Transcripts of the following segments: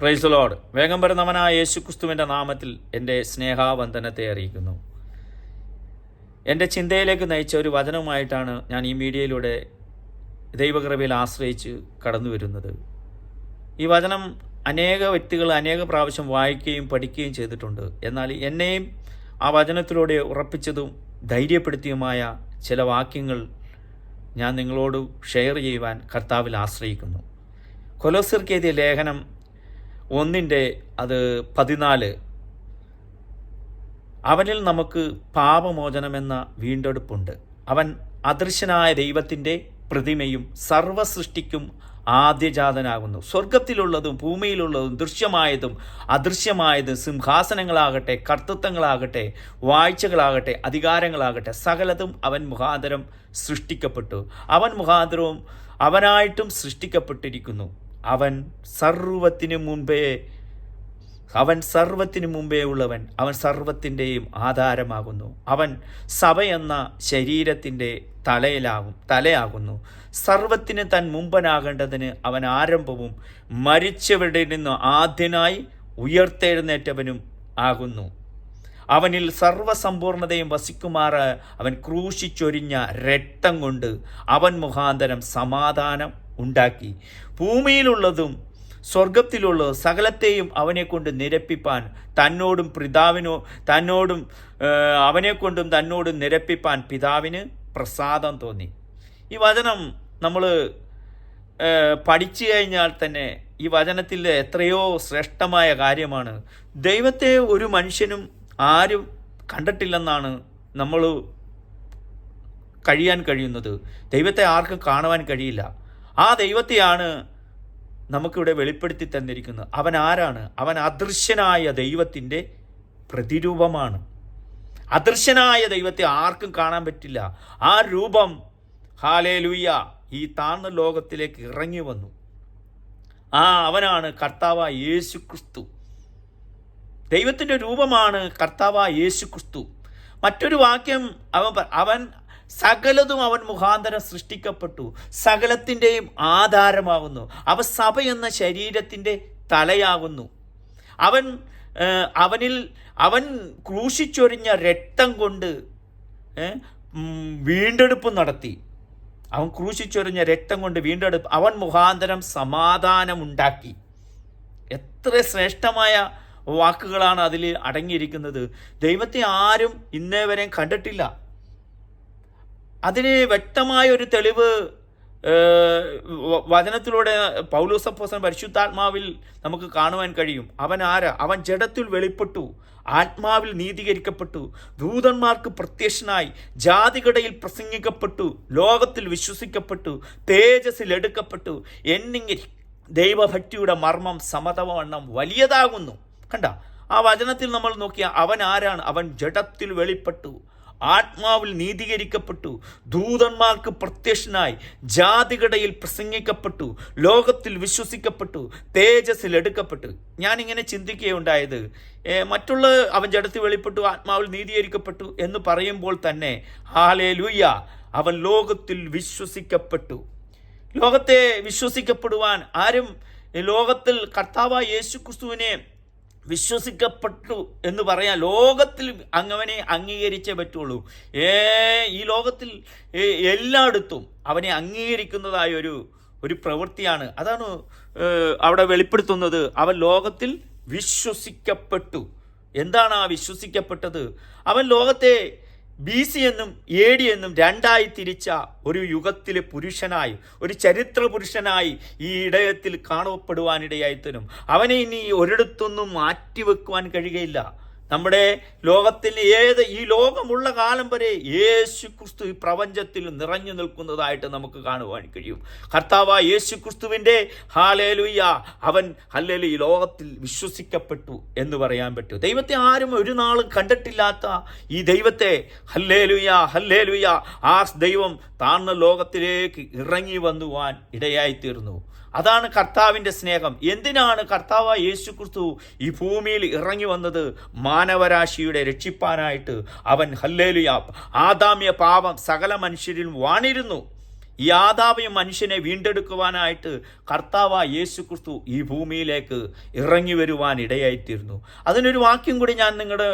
Price load വേഗം വരുന്നവനായ യേശുക്രിസ്തുവിന്റെ നാമത്തിൽ എന്റെ സ്നേഹാവന്ദനത്തെ അറിയിക്കുന്നു. എന്റെ ചിന്തയിലേക്ക് നയിച്ച ഒരു വചനവുമായിട്ടാണ് ഞാൻ ഈ മീഡിയയിലൂടെ ദൈവകൃപയിൽ ആശ്രയിച്ച് കടന്നു വരുന്നത്. ഈ വചനം അനേക വ്യക്തികൾ അനേക പ്രാവശ്യം വായിക്കുകയും പഠിക്കുകയും ചെയ്തിട്ടുണ്ട്. എന്നാൽ എന്നെയും ആ വചനത്തിലൂടെ ഉറപ്പിച്ചതും ധൈര്യപ്പെടുത്തിയുമായ ചില വാക്യങ്ങൾ ഞാൻ നിങ്ങളോട് ഷെയർ ചെയ്യുവാൻ കർത്താവിൽ ആശ്രയിക്കുന്നു. കൊലോസിർക്കെതിയ ലേഖനം ഒന്നിന്റെ അത് പതിനാല്. അവനിൽ നമുക്ക് പാപമോചനമെന്ന വീണ്ടെടുപ്പുണ്ട്. അവൻ അദൃശ്യനായ ദൈവത്തിന്റെ പ്രതിമയും സർവസൃഷ്ടിക്കും ആദ്യജാതനാകുന്നു. സ്വർഗത്തിലുള്ളതും ഭൂമിയിലുള്ളതും ദൃശ്യമായതും അദൃശ്യമായതും സിംഹാസനങ്ങളാകട്ടെ കർത്തൃത്വങ്ങളാകട്ടെ വാഴ്ചകളാകട്ടെ അധികാരങ്ങളാകട്ടെ സകലതും അവൻ മുഖാന്തരം സൃഷ്ടിക്കപ്പെട്ടു. അവൻ മുഖാന്തരവും അവനായിട്ടും സൃഷ്ടിക്കപ്പെട്ടിരിക്കുന്നു. അവൻ സർവത്തിനു മുമ്പേ അവൻ സർവത്തിനു മുമ്പേ ഉള്ളവൻ അവൻ സർവത്തിന്റെയും ആധാരമാകുന്നു. അവൻ സഭ എന്ന ശരീരത്തിന്റെ തലയിലാകും തലയാകുന്നു. സർവത്തിന് തൻ മുമ്പനാകേണ്ടതിന് അവൻ ആരംഭവും മരിച്ചവരുടെ നിന്ന് ആദ്യനായി ഉയർത്തെഴുന്നേറ്റവനും ആകുന്നു. അവനിൽ സർവസമ്പൂർണതയും വസിക്കുമാറ് അവൻ ക്രൂശിച്ചൊരിഞ്ഞ രക്തം കൊണ്ട് അവൻ മുഖാന്തരം സമാധാനം ഉണ്ടാക്കി. ഭൂമിയിലുള്ളതും സ്വർഗത്തിലുള്ള സകലത്തെയും അവനെ കൊണ്ട് നിരപ്പിപ്പാൻ തന്നോടും പിതാവിനോ തന്നോടും അവനെക്കൊണ്ടും തന്നോടും നിരപ്പിപ്പാൻ പിതാവിന് പ്രസാദം തോന്നി. ഈ വചനം നമ്മൾ പഠിച്ചു കഴിഞ്ഞാൽ തന്നെ ഈ വചനത്തിൽ എത്രയോ ശ്രേഷ്ഠമായ കാര്യമാണ്. ദൈവത്തെ ഒരു മനുഷ്യനും ആരും കണ്ടിട്ടില്ലെന്നാണ് നമ്മൾ കഴിയാൻ കഴിയുന്നത്. ദൈവത്തെ ആർക്കും കാണുവാൻ കഴിയില്ല. ആ ദൈവത്തെയാണ് നമുക്കിവിടെ വെളിപ്പെടുത്തി തന്നിരിക്കുന്നത്. അവൻ ആരാണ്? അവൻ അദൃശ്യനായ ദൈവത്തിന്റെ പ്രതിരൂപമാണ്. അദൃശ്യനായ ദൈവത്തെ ആർക്കും കാണാൻ പറ്റില്ല. ആ രൂപം ഹാലേ ലൂയ ഈ താഴ്ന്ന ലോകത്തിലേക്ക് ഇറങ്ങി വന്നു. ആ അവനാണ് കർത്താവ യേശു ക്രിസ്തു ദൈവത്തിന്റെ രൂപമാണ് കർത്താവ യേശു ക്രിസ്തു മറ്റൊരു വാക്യം അവൻ അവൻ സകലതും അവൻ മുഖാന്തരം സൃഷ്ടിക്കപ്പെട്ടു. സകലത്തിന്റെയും ആധാരമാകുന്നു. അവ സഭ എന്ന ശരീരത്തിന്റെ തലയാകുന്നു. അവൻ അവനിൽ അവൻ ക്രൂശിച്ചൊരിഞ്ഞ രക്തം കൊണ്ട് വീണ്ടെടുപ്പ് നടത്തി. അവൻ ക്രൂശിച്ചൊരിഞ്ഞ രക്തം കൊണ്ട് വീണ്ടെടുപ്പ് അവൻ മുഖാന്തരം സമാധാനമുണ്ടാക്കി. എത്ര ശ്രേഷ്ഠമായ വാക്കുകളാണ് അതിൽ അടങ്ങിയിരിക്കുന്നത്. ദൈവത്തെ ആരും ഇന്നേ വരെ കണ്ടിട്ടില്ല. അതിന് വ്യക്തമായ ഒരു തെളിവ് വചനത്തിലൂടെ പൗലോസപ്പോസൻ പരിശുദ്ധാത്മാവിൽ നമുക്ക് കാണുവാൻ കഴിയും. അവൻ ആരാ? അവൻ ജഡത്തിൽ വെളിപ്പെട്ടു ആത്മാവിൽ നീതീകരിക്കപ്പെട്ടു ദൂതന്മാർക്ക് പ്രത്യക്ഷനായി ജാതികടയിൽ പ്രസംഗിക്കപ്പെട്ടു ലോകത്തിൽ വിശ്വസിക്കപ്പെട്ടു തേജസ്സിൽ എടുക്കപ്പെട്ടു. എന്നിങ്ങനെ ദൈവഭക്തിയുടെ മർമ്മം സമതവണ്ണം വലിയതാകുന്നു. കണ്ട? ആ വചനത്തിൽ നമ്മൾ നോക്കിയ അവൻ ആരാണ്? അവൻ ജഡത്തിൽ വെളിപ്പെട്ടു ആത്മാവിൽ നീതീകരിക്കപ്പെട്ടു ദൂതന്മാർക്ക് പ്രത്യക്ഷനായി ജാതികടയിൽ പ്രസംഗിക്കപ്പെട്ടു ലോകത്തിൽ വിശ്വസിക്കപ്പെട്ടു തേജസ്സിൽ എടുക്കപ്പെട്ടു. ഞാനിങ്ങനെ ചിന്തിക്കുകയുണ്ടായത് മറ്റുള്ള അവൻ ജഡത്തിൽ വെളിപ്പെട്ടു ആത്മാവിൽ നീതീകരിക്കപ്പെട്ടു എന്ന് പറയുമ്പോൾ തന്നെ ഹാലേ ലൂയ്യ അവൻ ലോകത്തിൽ വിശ്വസിക്കപ്പെട്ടു. ലോകത്തെ വിശ്വസിക്കപ്പെടുവാൻ ആരും ലോകത്തിൽ കർത്താവ് യേശു ക്രിസ്തുവിനെ വിശ്വസിക്കപ്പെട്ടു എന്ന് പറയാൻ ലോകത്തിൽ അങ്ങവനെ അംഗീകരിച്ചേ പറ്റുള്ളൂ. ഏ ഈ ലോകത്തിൽ എല്ലായിടത്തും അവനെ അംഗീകരിക്കുന്നതായ ഒരു ഒരു പ്രവൃത്തിയാണ്. അതാണ് അവിടെ വെളിപ്പെടുത്തുന്നത്. അവൻ ലോകത്തിൽ വിശ്വസിക്കപ്പെട്ടു. എന്താണ് ആ വിശ്വസിക്കപ്പെട്ടത്? അവൻ ലോകത്തെ ബി സി എന്നും എ ഡി എന്നും രണ്ടായി തിരിച്ച ഒരു യുഗത്തിലെ പുരുഷനായി ഒരു ചരിത്ര പുരുഷനായി ഈ ഇടയത്തിൽ കാണപ്പെടുവാനിടയായിത്തനും അവനെ ഇനി ഒരിടത്തൊന്നും മാറ്റിവെക്കുവാൻ കഴിയുകയില്ല. നമ്മുടെ ലോകത്തിൽ ഏത് ഈ ലോകമുള്ള കാലം വരെ യേശു ക്രിസ്തു ഈ പ്രപഞ്ചത്തിൽ നിറഞ്ഞു നിൽക്കുന്നതായിട്ട് നമുക്ക് കാണുവാൻ കഴിയും. കർത്താവ യേശു ക്രിസ്തുവിന്റെ ഹാലേലുയ്യ അവൻ ഹല്ലേലു ഈ ലോകത്തിൽ വിശ്വസിക്കപ്പെട്ടു എന്ന് പറയാൻ പറ്റും. ദൈവത്തെ ആരും ഒരു നാളും കണ്ടിട്ടില്ലാത്ത ഈ ദൈവത്തെ ഹല്ലേലുയ്യ ഹല്ലേലുയ്യ ആ ദൈവം താഴ്ന്ന ലോകത്തിലേക്ക് ഇറങ്ങി വന്നുവാൻ ഇടയായിത്തീർന്നു. അതാണ് കർത്താവിന്റെ സ്നേഹം. എന്തിനാണ് കർത്താവ് യേശു ക്രിസ്തു ഈ ഭൂമിയിൽ ഇറങ്ങി വന്നത്? മാനവരാശിയുടെ രക്ഷിപ്പാനായിട്ട് അവൻ ഹല്ലേലുയ ആദാമ്യ പാപം സകല മനുഷ്യരിലും വാണിരുന്നു. ഈ ആദാമ്യം മനുഷ്യനെ വീണ്ടെടുക്കുവാനായിട്ട് കർത്താവ യേശു ക്രിസ്തു ഈ ഭൂമിയിലേക്ക് ഇറങ്ങി വരുവാൻ ഇടയായിത്തീരുന്നു അതിനൊരു വാക്യം കൂടി ഞാൻ നിങ്ങളുടെ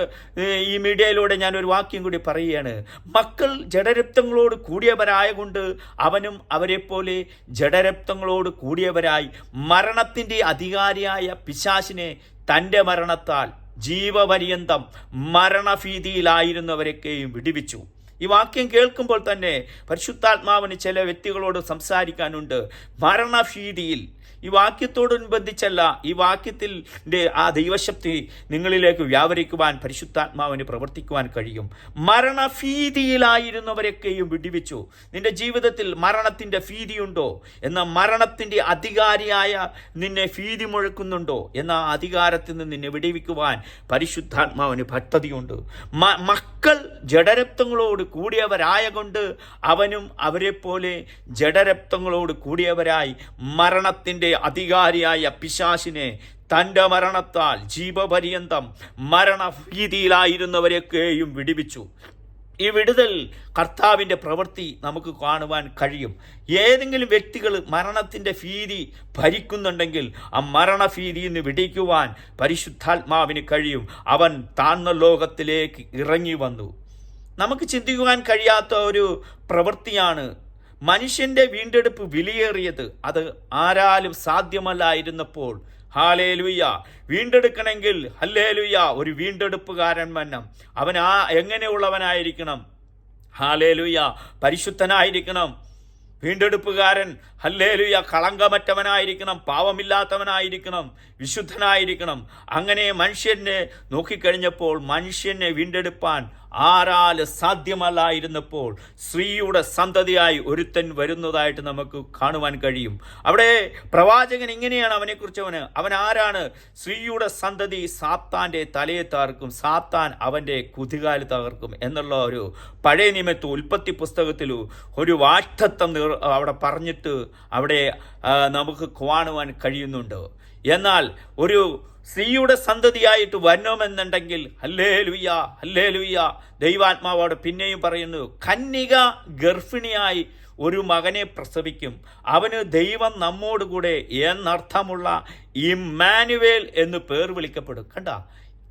ഈ മീഡിയയിലൂടെ ഞാൻ ഒരു വാക്യം കൂടി പറയുകയാണ്. മക്കൾ ജഡരക്തങ്ങളോട് കൂടിയവരായകൊണ്ട് അവനും അവരെപ്പോലെ ജഡരക്തങ്ങളോട് കൂടിയവരായി. മരണത്തിന്റെ അധികാരിയായ പിശാശിനെ തന്റെ മരണത്താൽ ജീവപര്യന്തം മരണഭീതിയിലായിരുന്നവരൊക്കെയും വിടിവിച്ചു. ഈ വാക്യം കേൾക്കുമ്പോൾ തന്നെ പരിശുദ്ധാത്മാവിന് ചില വ്യക്തികളോട് സംസാരിക്കാനുണ്ട്. മരണഭീതിയിൽ ഈ വാക്യത്തോടനുബന്ധിച്ചല്ല ഈ വാക്യത്തിൽ ആ ദൈവശക്തി നിങ്ങളിലേക്ക് വ്യാപരിക്കുവാൻ പരിശുദ്ധാത്മാവിന് പ്രവർത്തിക്കുവാൻ കഴിയും. മരണഭീതിയിലായിരുന്നവരൊക്കെയും വിടിവിച്ചു. നിന്റെ ജീവിതത്തിൽ മരണത്തിന്റെ ഭീതിയുണ്ടോ? എന്ന മരണത്തിന്റെ അധികാരിയായ നിന്നെ ഭീതി മുഴക്കുന്നുണ്ടോ? എന്ന അധികാരത്തിൽ നിന്ന് നിന്നെ വിടിവിക്കുവാൻ പരിശുദ്ധാത്മാവിന് ഭക്തതയുണ്ട്. മക്കൾ ജഡരക്തങ്ങളോട് കൂടിയവരായ കൊണ്ട് അവനും അവരെപ്പോലെ ജഡരക്തങ്ങളോട് കൂടിയവരായി മരണത്തിന്റെ അധികാരിയായ പിശാശിനെ തന്റെ മരണത്താൽ ജീവപര്യന്തം മരണഭീതിയിലായിരുന്നവരെയൊക്കെയും വിടിവിച്ചു. ഈ വിടുതൽ കർത്താവിന്റെ പ്രവൃത്തി നമുക്ക് കാണുവാൻ കഴിയും. ഏതെങ്കിലും വ്യക്തികൾ മരണത്തിന്റെ ഭീതി ഭരിക്കുന്നുണ്ടെങ്കിൽ ആ മരണഭീതിയിൽ നിന്ന് വിടിക്കുവാൻ പരിശുദ്ധാത്മാവിന് കഴിയും. അവൻ താഴ്ന്ന ലോകത്തിലേക്ക് ഇറങ്ങി വന്നു നമുക്ക് ചിന്തിക്കുവാൻ കഴിയാത്ത ഒരു പ്രവൃത്തിയാണ് മനുഷ്യന്റെ വീണ്ടെടുപ്പ് വിലയേറിയത് അത് ആരാലും സാധ്യമല്ലായിരുന്നപ്പോൾ. ഹാലേലുയ്യ വീണ്ടെടുക്കണമെങ്കിൽ ഹല്ലേലുയ്യ ഒരു വീണ്ടെടുപ്പുകാരൻ വന്നം അവൻ ആ എങ്ങനെയുള്ളവനായിരിക്കണം? ഹാലേലുയ്യ പരിശുദ്ധനായിരിക്കണം. വീണ്ടെടുപ്പുകാരൻ ഹല്ലേലുയ കളങ്കമറ്റവനായിരിക്കണം. പാവമില്ലാത്തവനായിരിക്കണം. വിശുദ്ധനായിരിക്കണം. അങ്ങനെ മനുഷ്യനെ നോക്കിക്കഴിഞ്ഞപ്പോൾ മനുഷ്യനെ വീണ്ടെടുപ്പാൻ ആരാൽ സാധ്യമല്ലായിരുന്നപ്പോൾ സ്ത്രീയുടെ സന്തതിയായി ഒരുത്തൻ വരുന്നതായിട്ട് നമുക്ക് കാണുവാൻ കഴിയും. അവിടെ പ്രവാചകൻ ഇങ്ങനെയാണ് അവനെക്കുറിച്ച് അവന് അവൻ ആരാണ്? സ്ത്രീയുടെ സന്തതി സാത്താന്റെ തലയെ തകർക്കും സാത്താൻ അവന്റെ കുതികാൽ തകർക്കും എന്നുള്ള ഒരു പഴയ നിയമത്ത് ഉൽപ്പത്തി പുസ്തകത്തിൽ ഒരു വാക്തത്വം അവിടെ പറഞ്ഞിട്ട് അവിടെ നമുക്ക് കാണുവാൻ കഴിയുന്നുണ്ട്. എന്നാൽ ഒരു സ്ത്രീയുടെ സന്തതിയായിട്ട് വരണമെന്നുണ്ടെങ്കിൽ അല്ലേ ലുയ്യ അല്ലേ ലുയ്യ ദൈവാത്മാവോട് പിന്നെയും പറയുന്നു കന്യക ഗർഭിണിയായി ഒരു മകനെ പ്രസവിക്കും. അവന് ദൈവം നമ്മോട് കൂടെ എന്നർത്ഥമുള്ള ഇമ്മാനുവേൽ എന്ന് പേർ വിളിക്കപ്പെടും. കണ്ട?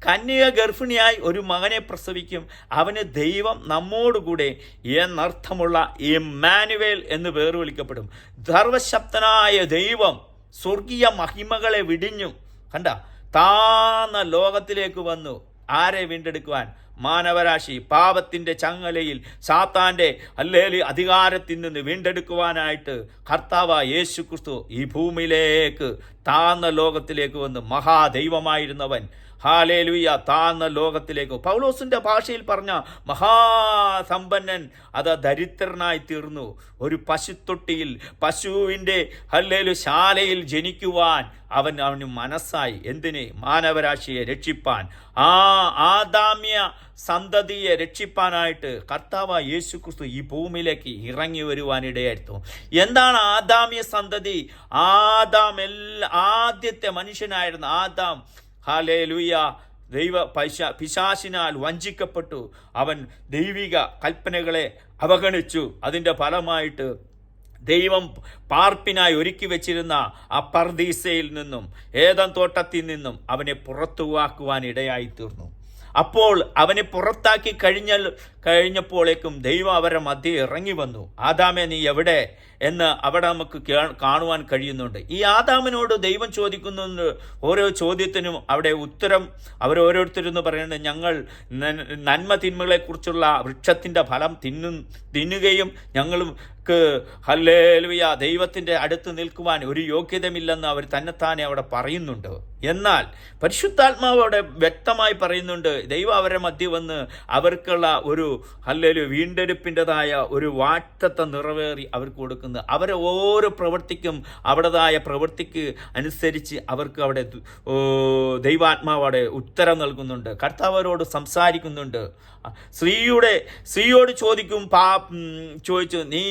കന്യക ഗർഭിണിയായി ഒരു മകനെ പ്രസവിക്കും. അവന് ദൈവം നമ്മോടുകൂടെ എന്നർത്ഥമുള്ള ഇമ്മാനുവേൽ എന്ന് പേർ വിളിക്കപ്പെടും. സർവശക്തനായ ദൈവം സ്വർഗീയ മഹിമകളെ വിടിഞ്ഞു. കണ്ട? താന്ന ലോകത്തിലേക്ക് വന്നു. ആരെ വീണ്ടെടുക്കുവാൻ? മാനവരാശി പാപത്തിന്റെ ചങ്ങലയിൽ സാത്താന്റെ അല്ലേലി അധികാരത്തിൽ നിന്ന് വീണ്ടെടുക്കുവാനായിട്ട് കർത്താവ് യേശു ക്രിസ്തു ഈ ഭൂമിയിലേക്ക് താന്ന ലോകത്തിലേക്ക് വന്ന് മഹാദൈവമായിരുന്നവൻ ഹാലേലുയ്യ താന്ന ലോകത്തിലേക്ക്. പൗലോസിന്റെ ഭാഷയിൽ പറഞ്ഞ മഹാസമ്പന്നൻ അത് ദരിദ്രനായി തീർന്നു. ഒരു പശുത്തൊട്ടിയിൽ പശുവിന്റെ ഹല്ലേലു ശാലയിൽ ജനിക്കുവാൻ അവൻ അവന് മനസ്സായി. എന്തിനെ? മാനവരാശിയെ രക്ഷിപ്പാൻ. ആ ആദാമ്യ സന്തതിയെ രക്ഷിപ്പാനായിട്ട് കർത്താവ് യേശു ക്രിസ്തു ഈ ഭൂമിയിലേക്ക് ഇറങ്ങി വരുവാനിടയായിരുന്നു. എന്താണ് ആദാമ്യ സന്തതി? ആദാം എല്ലാ ആദ്യത്തെ മനുഷ്യനായിരുന്നു ആദാം ഹാലേ ലൂയ ദൈവ പൈശ പിശാശിനാൽ വഞ്ചിക്കപ്പെട്ടു. അവൻ ദൈവിക കൽപ്പനകളെ അവഗണിച്ചു. അതിന്റെ ഫലമായിട്ട് ദൈവം പാർപ്പിനായി ഒരുക്കി വെച്ചിരുന്ന ആ പർദീസയിൽ നിന്നും ഏതം തോട്ടത്തിൽ നിന്നും അവനെ പുറത്തുവാക്കുവാൻ ഇടയായി തീർന്നു അപ്പോൾ അവനെ പുറത്താക്കി കഴിഞ്ഞ കഴിഞ്ഞപ്പോഴേക്കും ദൈവം അവരുടെ മധ്യ ഇറങ്ങി വന്നു. ആദാമെ നീ എവിടെ? എന്ന് അവിടെ നമുക്ക് കാണുവാൻ കഴിയുന്നുണ്ട്. ഈ ആദാമിനോട് ദൈവം ചോദിക്കുന്ന ഓരോ ചോദ്യത്തിനും അവിടെ ഉത്തരം അവരോരോരുത്തരെന്ന് പറയുന്നത് ഞങ്ങൾ നന്മ തിന്മകളെക്കുറിച്ചുള്ള വൃക്ഷത്തിന്റെ ഫലം തിന്നു തിന്നുകയും ഞങ്ങൾക്ക് ഹല്ലേലുയ. ദൈവത്തിന്റെ അടുത്ത് നിൽക്കുവാൻ ഒരു യോഗ്യതമില്ലെന്ന് അവർ തന്നെത്താനെ അവിടെ പറയുന്നുണ്ട്. എന്നാൽ പരിശുദ്ധാത്മാവ് അവിടെ വ്യക്തമായി പറയുന്നുണ്ട് ദൈവം അവരെ മധ്യ വന്ന് അവർക്കുള്ള ഒരു ഹല്ലേലു വീണ്ടെടുപ്പിന്റെതായ ഒരു വാറ്റത്തെ നിറവേറി അവർക്ക് കൊടുക്കുന്നത് അവരെ ഓരോ പ്രവൃത്തിക്കും അവിടേതായ പ്രവൃത്തിക്ക് അനുസരിച്ച് അവർക്ക് അവിടെ ദൈവാത്മാവ് അവിടെ ഉത്തരം നൽകുന്നുണ്ട്. കർത്താവരോട് സംസാരിക്കുന്നുണ്ട്. സ്ത്രീയുടെ സ്ത്രീയോട് ചോദിക്കും പാ ചോദിച്ചു നീ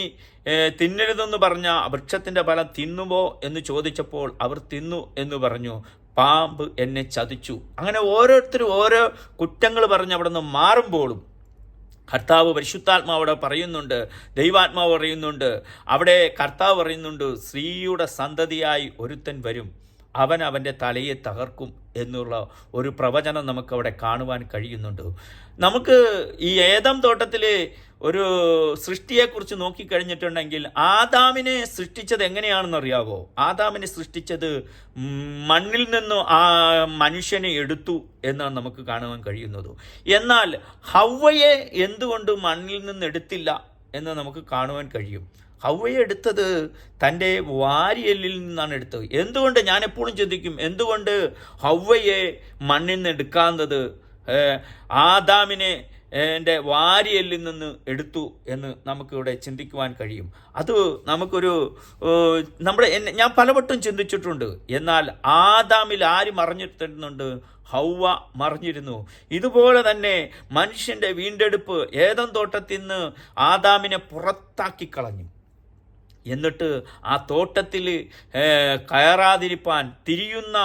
തിന്നരുതെന്ന് പറഞ്ഞ വൃക്ഷത്തിന്റെ ഫലം തിന്നുമോ എന്ന് ചോദിച്ചപ്പോൾ അവർ തിന്നു എന്ന് പറഞ്ഞു. പാമ്പ് എന്നെ ചതിച്ചു. അങ്ങനെ ഓരോരുത്തരും ഓരോ കുറ്റങ്ങൾ പറഞ്ഞ് അവിടെ നിന്ന് മാറുമ്പോഴും കർത്താവ് പരിശുദ്ധാത്മാവ് അവിടെ പറയുന്നുണ്ട് ദൈവാത്മാവ് പറയുന്നുണ്ട് അവിടെ കർത്താവ് പറയുന്നുണ്ട് സ്ത്രീയുടെ സന്തതിയായി ഒരുത്തൻ വരും. അവൻ അവന്റെ തലയെ തകർക്കും എന്നുള്ള ഒരു പ്രവചനം നമുക്കവിടെ കാണുവാൻ കഴിയുന്നുണ്ട്. നമുക്ക് ഈ ഏതം തോട്ടത്തിൽ ഒരു സൃഷ്ടിയെക്കുറിച്ച് നോക്കിക്കഴിഞ്ഞിട്ടുണ്ടെങ്കിൽ ആദാമിനെ സൃഷ്ടിച്ചത് എങ്ങനെയാണെന്ന് അറിയാവോ ആദാമിനെ സൃഷ്ടിച്ചത് മണ്ണിൽ നിന്നും ആ മനുഷ്യനെ എടുത്തു എന്നാണ് നമുക്ക് കാണുവാൻ കഴിയുന്നത്. എന്നാൽ ഹവ്വയെ എന്തുകൊണ്ട് മണ്ണിൽ നിന്ന് എടുത്തില്ല എന്ന് നമുക്ക് കാണുവാൻ കഴിയും? ഹവ്വയെ എടുത്തത് തന്റെ വാരിയല്ലിൽ നിന്നാണ് എടുത്തത്. എന്തുകൊണ്ട് ഞാൻ എപ്പോഴും ചിന്തിക്കും എന്തുകൊണ്ട് ഹവ്വയെ മണ്ണിൽ നിന്ന് ഏഹ്, ആദാമിനെ എന്റെ വാരിയല്ലിൽ നിന്ന് എടുത്തു എന്ന് നമുക്കിവിടെ ചിന്തിക്കുവാൻ കഴിയും. അത് നമുക്കൊരു നമ്മുടെ ഞാൻ പലവട്ടം ചിന്തിച്ചിട്ടുണ്ട്. എന്നാൽ ആദാമിൽ ആര് മറിഞ്ഞിട്ടുന്നുണ്ട് ഹൗവ മറിഞ്ഞിരുന്നു. ഇതുപോലെ തന്നെ മനുഷ്യന്റെ വീണ്ടെടുപ്പ് ഏതം തോട്ടത്തിൽ നിന്ന് ആദാമിനെ പുറത്താക്കി കളഞ്ഞു. എന്നിട്ട് ആ തോട്ടത്തിൽ കയറാതിരിപ്പാൻ തിരിയുന്ന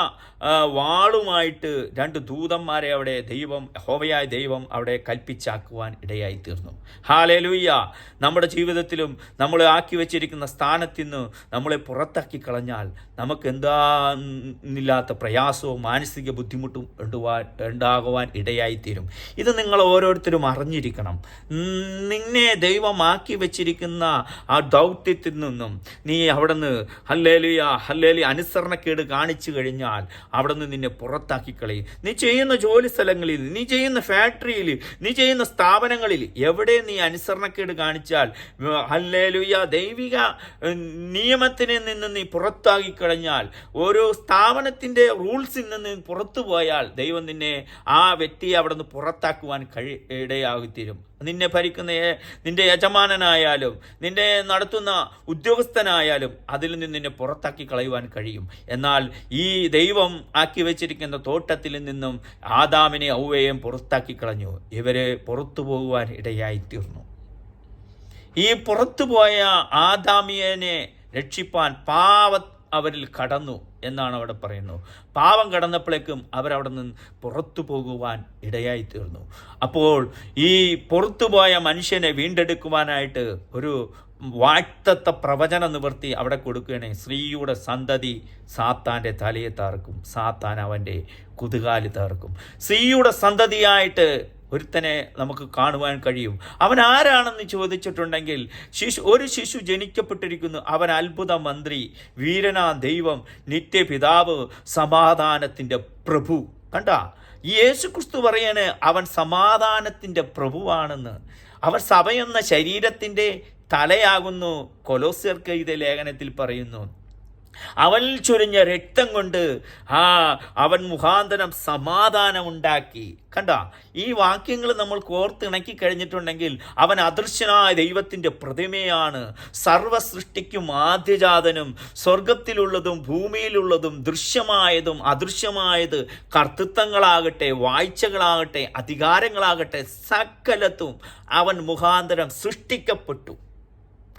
വാളുമായിട്ട് രണ്ട് ദൂതന്മാരെ അവിടെ ദൈവം ഹോവയായ ദൈവം അവിടെ കൽപ്പിച്ചാക്കുവാൻ ഇടയായി തീർന്നു. ഹാലേലൂയ്യ. നമ്മുടെ ജീവിതത്തിലും നമ്മൾ ആക്കി വെച്ചിരിക്കുന്ന സ്ഥാനത്തിൽ നിന്ന് നമ്മളെ പുറത്താക്കി കളഞ്ഞാൽ നമുക്ക് എന്താന്നില്ലാത്ത പ്രയാസവും മാനസിക ബുദ്ധിമുട്ടും ഉണ്ടാവാൻ ഉണ്ടാകുവാൻ ഇടയായിത്തീരും ഇത് നിങ്ങൾ ഓരോരുത്തരും അറിഞ്ഞിരിക്കണം. നിന്നെ നിന്നെ ദൈവമാക്കി വെച്ചിരിക്കുന്ന ആ ദൗത്യത്തിൽ നിന്നും നീ അവിടെ നിന്ന് ഹല്ലേലുയ ഹല്ലേലി അനുസരണക്കേട് കാണിച്ചു കഴിഞ്ഞാൽ അവിടെ നിന്ന് നിന്നെ പുറത്താക്കി കളയും നീ ചെയ്യുന്ന ജോലി സ്ഥലങ്ങളിൽ നീ ചെയ്യുന്ന ഫാക്ടറിയിൽ നീ ചെയ്യുന്ന സ്ഥാപനങ്ങളിൽ എവിടെ നീ അനുസരണക്കേട് കാണിച്ചാൽ അല്ലേലുയ ദൈവിക നിയമത്തിനെ നിന്ന് നീ പുറത്താക്കി കളഞ്ഞാൽ ഓരോ സ്ഥാപനത്തിന്റെ റൂൾസിൽ നിന്ന് പുറത്തു പോയാൽ ദൈവം നിന്നെ ആ വ്യക്തിയെ അവിടെ നിന്ന് പുറത്താക്കുവാൻ കഴി ഇടയാകിത്തീരും നിന്നെ ഭരിക്കുന്ന നിന്റെ യജമാനനായാലും നിന്നെ നടത്തുന്ന ഉദ്യോഗസ്ഥനായാലും അതിൽ നിന്ന് നിന്നെ പുറത്താക്കി കളയുവാൻ കഴിയും. എന്നാൽ ഈ ദൈവം ആക്കി വെച്ചിരിക്കുന്ന തോട്ടത്തിൽ നിന്നും ആദാമിനെ ഔവയെയും പുറത്താക്കി കളഞ്ഞു. ഇവരെ പുറത്തു പോകുവാൻ ഇടയായി തീർന്നു ഈ പുറത്തുപോയ ആദാമിയനെ രക്ഷിപ്പാൻ പാവ അവരിൽ കടന്നു എന്നാണ് അവിടെ പറയുന്നത് പാവം കടന്നപ്പോഴേക്കും അവരവിടെ നിന്ന് പുറത്തു പോകുവാൻ ഇടയായി തീർന്നു. അപ്പോൾ ഈ പുറത്തുപോയ മനുഷ്യനെ വീണ്ടെടുക്കുവാനായിട്ട് ഒരു വാഴ്ത്തത്ത പ്രവചന നിവൃത്തി അവിടെ കൊടുക്കുകയാണെങ്കിൽ സ്ത്രീയുടെ സന്തതി സാത്താന്റെ തലയെ താർക്കും സാത്താൻ അവന്റെ കുതുകാലി താർക്കും സ്ത്രീയുടെ സന്തതിയായിട്ട് ഒരുത്തനെ നമുക്ക് കാണുവാൻ കഴിയും. അവൻ ആരാണെന്ന് ചോദിച്ചിട്ടുണ്ടെങ്കിൽ ശിശു ഒരു ശിശു ജനിക്കപ്പെട്ടിരിക്കുന്നു. അവൻ അത്ഭുത മന്ത്രി വീരനാ ദൈവം നിത്യപിതാവ് സമാധാനത്തിന്റെ പ്രഭു. കണ്ട? ഈ യേശുക്രിസ്തു പറയാണ് അവൻ സമാധാനത്തിന്റെ പ്രഭുവാണെന്ന്. അവൻ സഭയെന്ന ശരീരത്തിന്റെ തലയാകുന്നു. കൊലോസ്യർക്ക് ഇത് ലേഖനത്തിൽ പറയുന്നു. അവൻ ചൊരിഞ്ഞ രക്തം കൊണ്ട് ആ അവൻ മുഖാന്തരം സമാധാനം ഉണ്ടാക്കി കണ്ട? ഈ വാക്യങ്ങൾ നമ്മൾ കോർത്തിണക്കി കഴിഞ്ഞിട്ടുണ്ടെങ്കിൽ അവൻ അദൃശ്യനായ ദൈവത്തിന്റെ പ്രതിമയാണ്. സർവ സൃഷ്ടിക്കും ആദ്യജാതനും സ്വർഗത്തിലുള്ളതും ഭൂമിയിലുള്ളതും ദൃശ്യമായതും അദൃശ്യമായത് കർത്തൃത്വങ്ങളാകട്ടെ വാഴ്ചകളാകട്ടെ അധികാരങ്ങളാകട്ടെ സകലത്തും അവൻ മുഖാന്തരം സൃഷ്ടിക്കപ്പെട്ടു.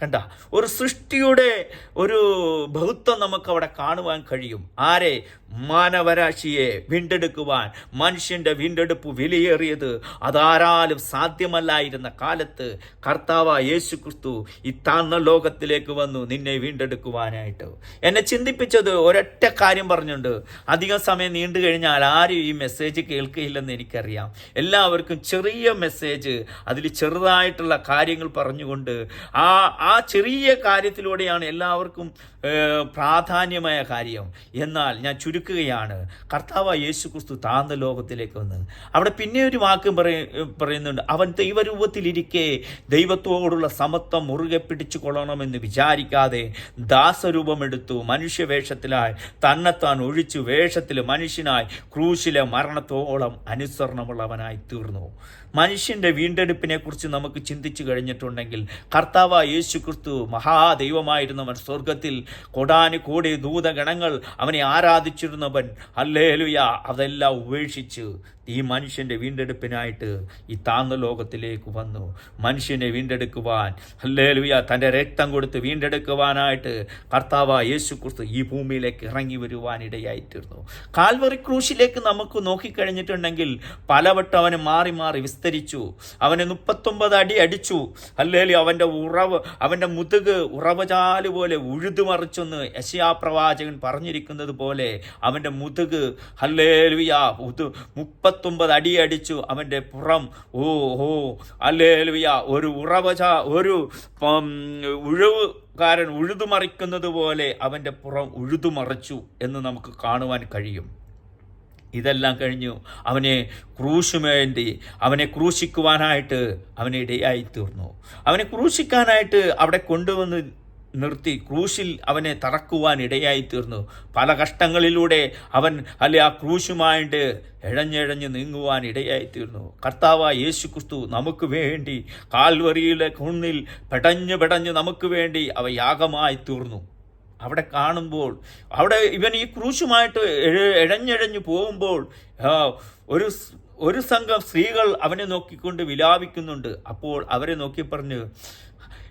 കണ്ട ഒരു സൃഷ്ടിയുടെ ഒരു ബഹുത്വം നമുക്ക് അവിടെ കാണുവാൻ കഴിയും. ആരെ? മാനവരാശിയെ വീണ്ടെടുക്കുവാൻ മനുഷ്യന്റെ വീണ്ടെടുപ്പ് വിലയേറിയത് അതാരാലും സാധ്യമല്ലായിരുന്ന കാലത്ത് കർത്താവ് യേശു ക്രിസ്തു ഈ താന്ന ലോകത്തിലേക്ക് വന്നു നിന്നെ വീണ്ടെടുക്കുവാനായിട്ട്. എന്നെ ചിന്തിപ്പിച്ചത് ഒരൊറ്റ കാര്യം പറഞ്ഞുണ്ട്. അധികം സമയം നീണ്ടു കഴിഞ്ഞാൽ ആരും ഈ മെസ്സേജ് കേൾക്കുകയില്ലെന്ന് എനിക്കറിയാം. എല്ലാവർക്കും ചെറിയ മെസ്സേജ് അതിൽ ചെറുതായിട്ടുള്ള കാര്യങ്ങൾ പറഞ്ഞുകൊണ്ട് ആ ആ ചെറിയ കാര്യത്തിലൂടെയാണ് എല്ലാവർക്കും പ്രാധാന്യമായ കാര്യം. എന്നാൽ ഞാൻ ചുരുക്കുകയാണ്. കർത്താവ് യേശു ക്രിസ്തു താന്ന ലോകത്തിലേക്ക് വന്ന് അവിടെ പിന്നെ ഒരു വാക്കും പറയ പറയുന്നുണ്ട്. അവൻ ദൈവരൂപത്തിലിരിക്കെ ദൈവത്തോടുള്ള സമത്വം മുറുകെ പിടിച്ചു കൊള്ളണമെന്ന് വിചാരിക്കാതെ ദാസരൂപമെടുത്തു. മനുഷ്യവേഷത്തിലായി തന്നെത്താൻ ഒഴിച്ചു വേഷത്തിൽ മനുഷ്യനായി ക്രൂശിലെ മരണത്തോളം അനുസരണമുള്ളവനായി തീർന്നു. മനുഷ്യന്റെ വീണ്ടെടുപ്പിനെ കുറിച്ച് നമുക്ക് ചിന്തിച്ചു കഴിഞ്ഞിട്ടുണ്ടെങ്കിൽ കർത്താവ് യേശു ക്രിസ്തു മഹാദൈവമായിരുന്നവൻ. സ്വർഗത്തിൽ കൊടാനു കോടി ദൂതഗണങ്ങൾ അവനെ ആരാധിച്ചിരുന്നവൻ. അല്ലേലുയ അതെല്ലാം ഉപേക്ഷിച്ച് ഈ മനുഷ്യന്റെ വീണ്ടെടുപ്പിനായിട്ട് ഈ താന്ന ലോകത്തിലേക്ക് വന്നു. മനുഷ്യനെ വീണ്ടെടുക്കുവാൻ ഹല്ലേലൂയ തന്റെ രക്തം കൊടുത്ത് വീണ്ടെടുക്കുവാനായിട്ട് കർത്താവ് യേശു ക്രിസ്തു ഈ ഭൂമിയിലേക്ക് ഇറങ്ങി വരുവാൻ ഇടയായിത്തീർന്നു. കാൽവറി ക്രൂശിലേക്ക് നമുക്ക് നോക്കിക്കഴിഞ്ഞിട്ടുണ്ടെങ്കിൽ പലവട്ടം അവന് മാറി മാറി വിസ്തരിച്ചു. അവന് മുപ്പത്തൊമ്പത് അടി അടിച്ചു. അല്ലേലും അവന്റെ ഉറവ് അവന്റെ മുതുക് ഉറവചാൽ പോലെ ഉഴുതുമറിച്ചെന്ന് മറിച്ചെന്ന് പ്രവാചകൻ പറഞ്ഞിരിക്കുന്നത് പോലെ അവന്റെ മുതുക് ഹല്ലേലുയ ഉതു മുപ്പത്തൊമ്പത് അടി അടിച്ചു. അവന്റെ പുറം ഓ ഓ അല്ലേലുയ ഒരു ഉറവച ഒരു ഉഴവ് ഉഴവുകാരൻ ഉഴുതുമറിക്കുന്നത് പോലെ അവന്റെ പുറം ഉഴുതുമറിച്ചു എന്ന് നമുക്ക് കാണുവാൻ കഴിയും. ഇതെല്ലാം കഴിഞ്ഞു. അവനെ ക്രൂശുമേണ്ടി അവനെ ക്രൂശിക്കുവാനായിട്ട് അവനിടയായി തീർന്നു. അവനെ ക്രൂശിക്കാനായിട്ട് അവിടെ കൊണ്ടുവന്ന് നിർത്തി ക്രൂശിൽ അവനെ തറക്കുവാൻ ഇടയായി തീർന്നു പല കഷ്ടങ്ങളിലൂടെ അവൻ അല്ലെ ആ ക്രൂശുമായിട്ട് ഇഴഞ്ഞിഴഞ്ഞ് നീങ്ങുവാൻ ഇടയായി തീർന്നു കർത്താവ് യേശു ക്രിസ്തു നമുക്ക് വേണ്ടി കാൽവറിയിലെ കുന്നിൽ പെടഞ്ഞു പെടഞ്ഞ് നമുക്ക് വേണ്ടി അവ യാഗമായി തീർന്നു അവിടെ കാണുമ്പോൾ അവിടെ ഇവൻ ഈ ക്രൂശുമായിട്ട് എഴഞ്ഞെഴഞ്ഞു പോകുമ്പോൾ ഒരു ഒരു സംഘം സ്ത്രീകൾ അവനെ നോക്കിക്കൊണ്ട് വിലാപിക്കുന്നുണ്ട്. അപ്പോൾ അവരെ നോക്കി പറഞ്ഞു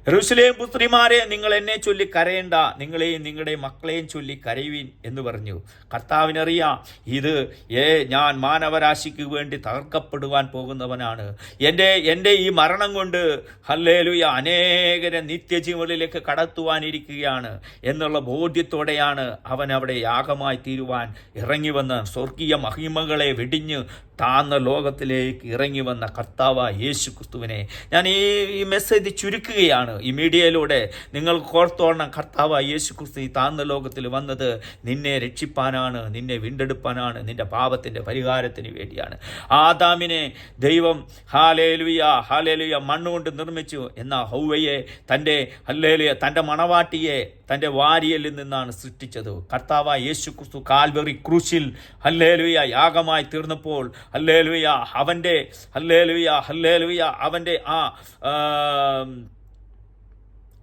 യെരൂശലേം പുത്രിമാരെ നിങ്ങൾ എന്നെ ചൊല്ലി കരയണ്ട നിങ്ങളെയും നിങ്ങളുടെ മക്കളെയും ചൊല്ലി കരയുവിൻ എന്ന് പറഞ്ഞു. കർത്താവിനറിയാം ഇത് ഏ ഞാൻ മാനവരാശിക്ക് വേണ്ടി തകർക്കപ്പെടുവാൻ പോകുന്നവനാണ്. എന്റെ എന്റെ ഈ മരണം കൊണ്ട് ഹല്ലേലുയ അനേകരെ നിത്യജീവനിലേക്ക് കടത്തുവാനിരിക്കുകയാണ് എന്നുള്ള ബോധ്യത്തോടെയാണ് അവൻ അവിടെ യാഗമായി തീരുവാൻ ഇറങ്ങി വന്ന് സ്വർഗീയ മഹിമകളെ വെടിഞ്ഞ് താന്ന ലോകത്തിലേക്ക് ഇറങ്ങി വന്ന കർത്താവ് യേശു ക്രിസ്തുവിനെ ഞാൻ ഈ മെസ്സേജ് ചുരുക്കുകയാണ്. ഈ മീഡിയയിലൂടെ നിങ്ങൾ കോർത്തോണം കർത്താവ് യേശു ക്രിസ്തു താന്ന ലോകത്തിൽ വന്നത് നിന്നെ രക്ഷിപ്പാനാണ് നിന്നെ വീണ്ടെടുപ്പാനാണ് നിന്റെ പാപത്തിന്റെ പരിഹാരത്തിന് വേണ്ടിയാണ്. ആദാമിനെ ദൈവം ഹാലേലുയ ഹാലേലുയ മണ്ണുകൊണ്ട് നിർമ്മിച്ചു എന്ന ഹൗവയെ തന്റെ ഹല്ലേലുയ തന്റെ മണവാട്ടിയെ തന്റെ വാരിയലിൽ നിന്നാണ് സൃഷ്ടിച്ചത്. കർത്താവ് യേശു ക്രിസ്തു കാൽവറി ക്രൂശിൽ ഹല്ലേലുയ യാഗമായി തീർന്നപ്പോൾ ഹല്ലേലുയ അവന്റെ ഹല്ലേലുയ ഹല്ലേലുയ അവന്റെ ആം,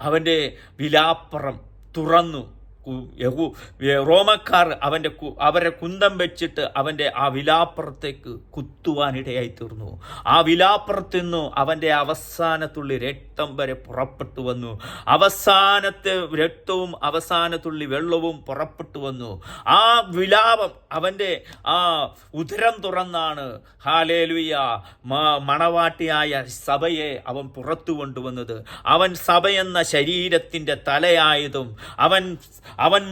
അവന്റെ വിലാപ്പുറം തുറന്നു. യഹൂ റോമക്കാർ അവന്റെ അവരെ കുന്തം വെച്ചിട്ട് അവന്റെ ആ വിലാപ്പുറത്തേക്ക് കുത്തുവാനിടയായി തീർന്നു ആ വിലാപ്പുറത്തു നിന്നു അവന്റെ അവസാനത്തുള്ളി രക്തം വരെ പുറപ്പെട്ടു വന്നു. അവസാനത്തെ രക്തവും അവസാനത്തുള്ളി വെള്ളവും പുറപ്പെട്ടു വന്നു. ആ വിലാപം അവന്റെ ആ ഉദരം തുറന്നാണ്. ഹാലേലുയ മണവാട്ടിയായ സഭയെ അവൻ പുറത്തു കൊണ്ടുവന്നത്. അവൻ സഭയെന്ന ശരീരത്തിന്റെ തലയായതും അവൻ അവൻ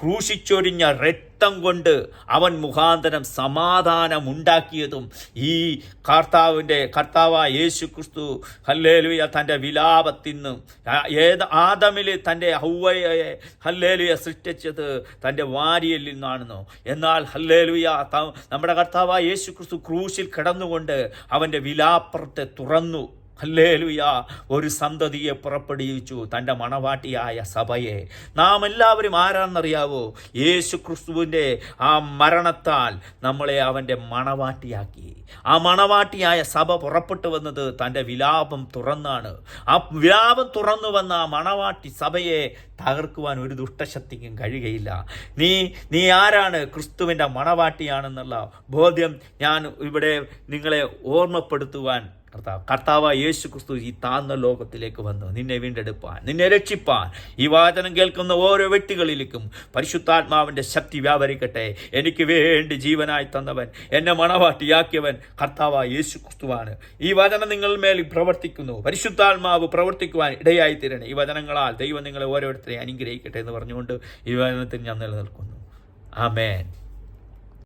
ക്രൂശിച്ചൊരിഞ്ഞ രക്തം കൊണ്ട് അവൻ മുഖാന്തരം സമാധാനമുണ്ടാക്കിയതും ഈ കർത്താവിന്റെ കർത്താവായ യേശു ക്രിസ്തു ഹല്ലേലുയ തന്റെ വിലാപത്തിന്ന് ഏത് ആദമിൽ തന്റെ ഹൗവയെ ഹല്ലേലുയ സൃഷ്ടിച്ചത് തന്റെ വാരിയിൽ നിന്നാണെന്നോ. എന്നാൽ ഹല്ലേലുയ നമ്മുടെ കർത്താവായ യേശു ക്രിസ്തു ക്രൂശിൽ കിടന്നുകൊണ്ട് അവന്റെ വിലാപ്പുറത്തെ തുറന്നു. ഹല്ലേലുയ. ഒരു സന്തതിയെ പുറപ്പെടുവിച്ചു തന്റെ മണവാട്ടിയായ സഭയെ. നാം എല്ലാവരും ആരാണെന്നറിയാവോ? യേശു ക്രിസ്തുവിന്റെ ആ മരണത്താൽ നമ്മളെ അവന്റെ മണവാട്ടിയാക്കി. ആ മണവാട്ടിയായ സഭ പുറപ്പെട്ടു വന്നത് തന്റെ വിലാപം തുറന്നാണ്. ആ വിലാപം തുറന്നു വന്ന ആ മണവാട്ടി സഭയെ തകർക്കുവാൻ ഒരു ദുഷ്ടശക്തിക്കും കഴിയുകയില്ല. നീ നീ ആരാണ് ക്രിസ്തുവിന്റെ മണവാട്ടിയാണെന്നുള്ള ബോധ്യം ഞാൻ ഇവിടെ നിങ്ങളെ ഓർമ്മപ്പെടുത്തുവാൻ കർത്താവ് കർത്താവ് യേശു ക്രിസ്തു ഈ താന്ന ലോകത്തിലേക്ക് വന്നു. നിന്നെ വീണ്ടെടുപ്പാൻ നിന്നെ രക്ഷിപ്പാൻ. ഈ വാചനം കേൾക്കുന്ന ഓരോ വ്യക്തികളിലേക്കും പരിശുദ്ധാത്മാവിന്റെ ശക്തി വ്യാപരിക്കട്ടെ. എനിക്ക് വേണ്ടി ജീവനായി തന്നവൻ എന്നെ മണവാട്ടിയാക്കിയവൻ കർത്താവ് യേശു ക്രിസ്തുവാണ് ഈ വചനം നിങ്ങൾ മേൽ പ്രവർത്തിക്കുന്നു. പരിശുദ്ധാത്മാവ് പ്രവർത്തിക്കുവാൻ ഇടയായി തീരണേ. ഈ വചനങ്ങളാൽ ദൈവം നിങ്ങളെ ഓരോരുത്തരെ അനുഗ്രഹിക്കട്ടെ എന്ന് പറഞ്ഞുകൊണ്ട് ഈ വചനത്തിൽ ഞാൻ നിലനിൽക്കുന്നു. ആമേൻ.